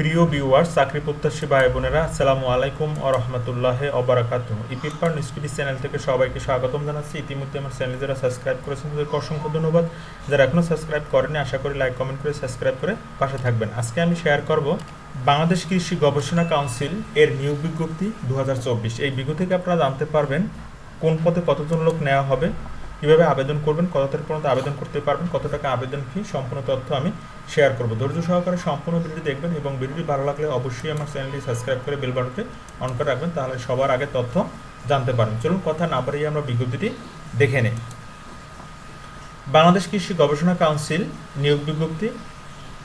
প্রিয় ভিউয়ার্স চাকরি প্রত্যাশী ভাই বোনেরা, আসসালামু আলাইকুম ও রহমতুল্লাহ অবরাকাত ইপিপার নিউজপিডি চ্যানেল থেকে সবাইকে স্বাগতম জানাচ্ছি। ইতিমধ্যে আমার চ্যানেল যারা সাবস্ক্রাইব করেছেন, তাদেরকে অসংখ্য ধন্যবাদ। যারা এখনও সাবস্ক্রাইব করেনি আশা করি লাইক কমেন্ট করে সাবস্ক্রাইব করে পাশে থাকবেন। আজকে আমি শেয়ার করব বাংলাদেশ কৃষি গবেষণা কাউন্সিল এর নিয়োগ বিজ্ঞপ্তি দু হাজার চব্বিশ। এই বিজ্ঞপ্তি থেকে আপনারা জানতে পারবেন কোন পদে কতজন লোক নেওয়া হবে, কীভাবে আবেদন করবেন, কত তারিখ পর্যন্ত আবেদন করতে পারবেন, কত টাকা আবেদন ফি, সম্পূর্ণ তথ্য আমি শেয়ার করব। ধৈর্য সহকারে সম্পূর্ণ ভিডিও দেখবেন এবং ভিডিওটি ভালো লাগলে অবশ্যই আমার চ্যানেলটি সাবস্ক্রাইব করে বেল বাটনটি অন করে রাখবেন, তাহলে সবার আগে তথ্য জানতে পারেন চলুন কথা না বাড়িয়ে আমরা বিজ্ঞপ্তিটি দেখে নিই। বাংলাদেশ কৃষি গবেষণা কাউন্সিল নিয়োগ বিজ্ঞপ্তি,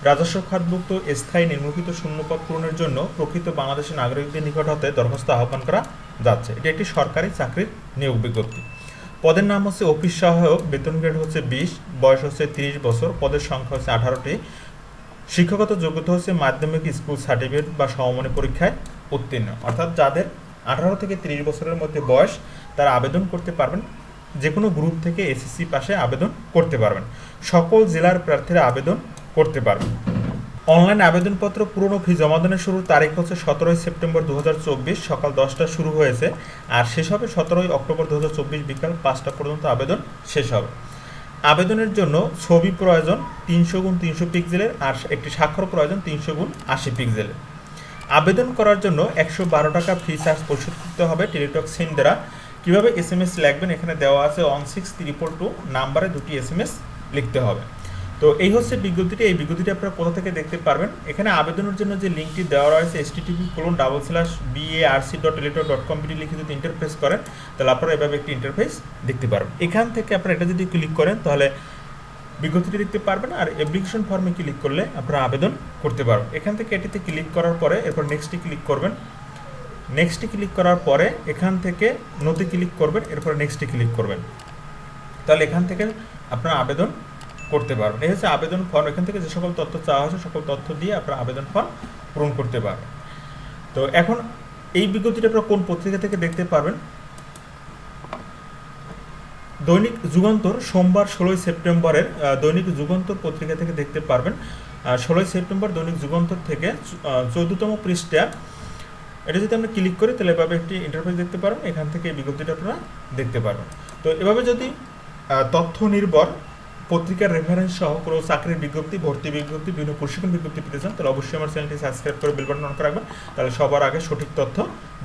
রাজস্ব খাতভুক্ত স্থায়ী নিম্নলিখিত শূন্যপদ পূরণের জন্য প্রকৃত বাংলাদেশের নাগরিকদের নিকট হতে দরখাস্ত আহ্বান করা যাচ্ছে। এটি একটি সরকারি চাকরির নিয়োগ বিজ্ঞপ্তি। পদের নাম হচ্ছে অফিস সহায়ক, বেতন গ্রেড হচ্ছে বিশ, বয়স হচ্ছে তিরিশ বছর, পদের সংখ্যা হচ্ছে আঠারোটি। শিক্ষাগত যোগ্যতা হচ্ছে মাধ্যমিক স্কুল সার্টিফিকেট বা সমমানী পরীক্ষায় উত্তীর্ণ। অর্থাৎ যাদের আঠারো থেকে তিরিশ বছরের মধ্যে বয়স, তারা আবেদন করতে পারবেন। যে কোনো গ্রুপ থেকে এসএসসি পাশে আবেদন করতে পারবেন। সকল জেলার প্রার্থীরা আবেদন করতে পারবেন। অনলাইন আবেদনপত্র পুরনো ফি জমা জমাদানের শুরুর তারিখ হচ্ছে সতেরোই সেপ্টেম্বর দু হাজার চব্বিশ, সকাল দশটা শুরু হয়েছে, আর শেষ হবে সতেরোই অক্টোবর দু হাজার চব্বিশ বিকাল পাঁচটা পর্যন্ত আবেদন শেষ হবে। আবেদনের জন্য ছবি প্রয়োজন তিনশো গুণ তিনশো পিক্সেলের, আর একটি স্বাক্ষর প্রয়োজন তিনশো গুণ আশি পিক্সেলের। আবেদন করার জন্য একশো বারো টাকা ফি চার্জ পরিশোধ করতে হবে টেলিটক সিম দ্বারা। কীভাবে এস এম এস লিখবেন এখানে দেওয়া আছে ওয়ান সিক্স ত্রিপল টু নাম্বারে দুটি এস এম এস লিখতে হবে। তো এই হচ্ছে বিজ্ঞপ্তিটি। এই বিজ্ঞপ্তিটি আপনারা কোথা থেকে দেখতে পারবেন? এখানে আবেদনের জন্য যে লিঙ্কটি দেওয়া রয়েছে S TV colon double slash BARC dot Teletalk dot com BD লিখে যদি ইন্টারফেস করেন, তাহলে আপনারা এভাবে একটি ইন্টারফেস দেখতে পারবেন। এখান থেকে আপনারা এটা যদি ক্লিক করেন, তাহলে বিজ্ঞপ্তিটি দেখতে পারবেন আর অ্যাপ্লিকেশন ফর্মে ক্লিক করলে আপনারা আবেদন করতে পারবেন। এখান থেকে এটিতে ক্লিক করার পরে এরপর নেক্সটে ক্লিক করবেন। নেক্সটে ক্লিক করার পরে এখান থেকে নতে ক্লিক করবেন, এরপর নেক্সটে ক্লিক করবেন। তাহলে এখান থেকে আপনারা আবেদন করতে পারবেন। এই হচ্ছে আবেদন ফর্ম এখান থেকে যে সকল তথ্য চাওয়া হয়েছে, সকল তথ্য দিয়ে আপনারা আবেদন ফর্ম পূরণ করতে পারবেন। তো এখন এই বিজ্ঞপ্তিটা আপনারা কোন পত্রিকা থেকে দেখতে পারবেন? দৈনিক যুগান্তর সোমবার ষোলোই সেপ্টেম্বরের দৈনিক যুগান্তর পত্রিকা থেকে দেখতে পারবেন। ষোলোই সেপ্টেম্বর দৈনিক যুগান্তর থেকে চৌদ্দতম পৃষ্ঠা। এটা যদি আমরা ক্লিক করি, তাহলে এভাবে একটি ইন্টারফেস দেখতে পারবেন। এখান থেকে এই বিজ্ঞপ্তিটা আপনারা দেখতে পারবেন। তো এভাবে যদি তথ্য নির্ভর পত্রিকার রেফারেন্স সহ কোনো চাকরির বিজ্ঞপ্তি, ভর্তি বিজ্ঞপ্তি, বিভিন্ন প্রশিক্ষণ বিজ্ঞপ্তি পেতে চান, তাহলে অবশ্যই আমার চ্যানেলটি সাবস্ক্রাইব করে বিল বাটন অন করে রাখবেন, তাহলে সবার আগে সঠিক তথ্য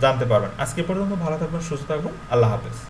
জানতে পারবেন। আজকে পর্যন্ত ভালো থাকবেন, সুস্থ থাকবেন, আল্লাহ হাফেজ।